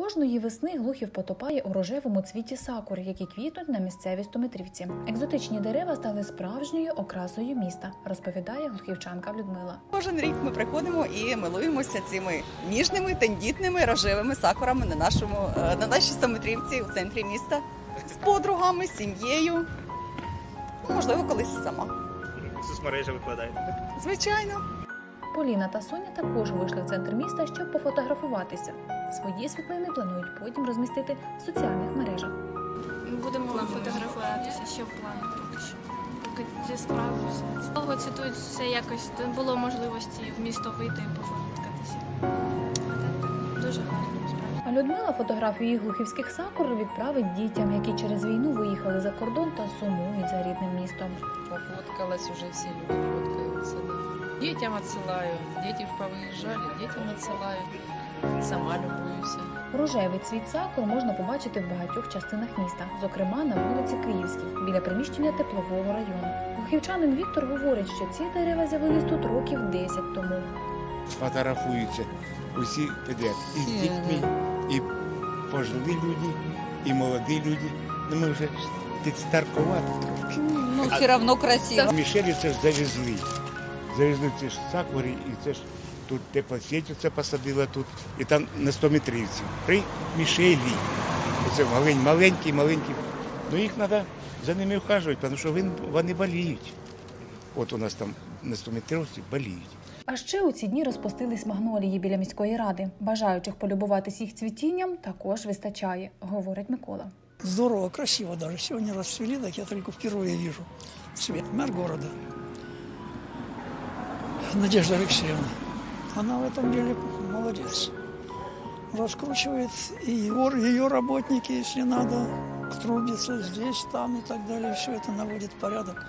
Кожної весни Глухів потопає у рожевому цвіті сакур, які квітнуть на місцевій стометрівці. Екзотичні дерева стали справжньою окрасою міста, розповідає глухівчанка Людмила. Кожен рік ми приходимо і милуємося цими ніжними, тендітними рожевими сакурами на нашому е, на нашій самотрівці у центрі міста з подругами, сім'єю. Ну, Можливо, колись сама. Соцмережі викладаєте. Звичайно. Поліна та Соня також вийшли в центр міста, щоб пофотографуватися. Свої світлини планують потім розмістити в соціальних мережах. Будемо фотографуватися, що в планах поки що. Поки зісправимося. Довго цитують все якось не було можливості в місто вийти і пофоткатися. Дуже гарно справді. А Людмила фотографії глухівських сакур відправить дітям, які через війну виїхали за кордон та сумують за рідним містом. Пофоткалась уже всі люди Дітям відсилаю, діти повиїжджали, дітям відсилаю. Сама любуюся. Рожевий цвіт сакур можна побачити в багатьох частинах міста, зокрема на вулиці Київській, біля приміщення теплового району. Глухівчанин Віктор говорить, що ці дерева з'явились тут років 10 тому. фотографуються усі підряд. І з дітьми, і пожилі люди, і молоді люди. Ну ми вже під старкувати трошки. Ну, все одно красиво. Мішелі це ж завезли. Завезли ці ж сакури, і це ж тут теплосеть це посадила тут, і там на 100 метрівці. При Мішелі. Оце малень- маленькі, маленькі. Ну їх треба за ними ухажувати, тому що вони боліють. От у нас там на 100 метрівці боліють. А ще у ці дні розпустились магнолії біля міської ради. Бажаючих полюбуватись їх цвітінням також вистачає, говорить Микола. Здорово, красиво даже. Сегодня расцвели, так я только впервые вижу цвет. Мэр города Надежда Алексеевна. Она в этом деле молодец. Раскручивает и ее, ее работники, если надо, трудятся здесь, там и так далее. Все это наводит порядок.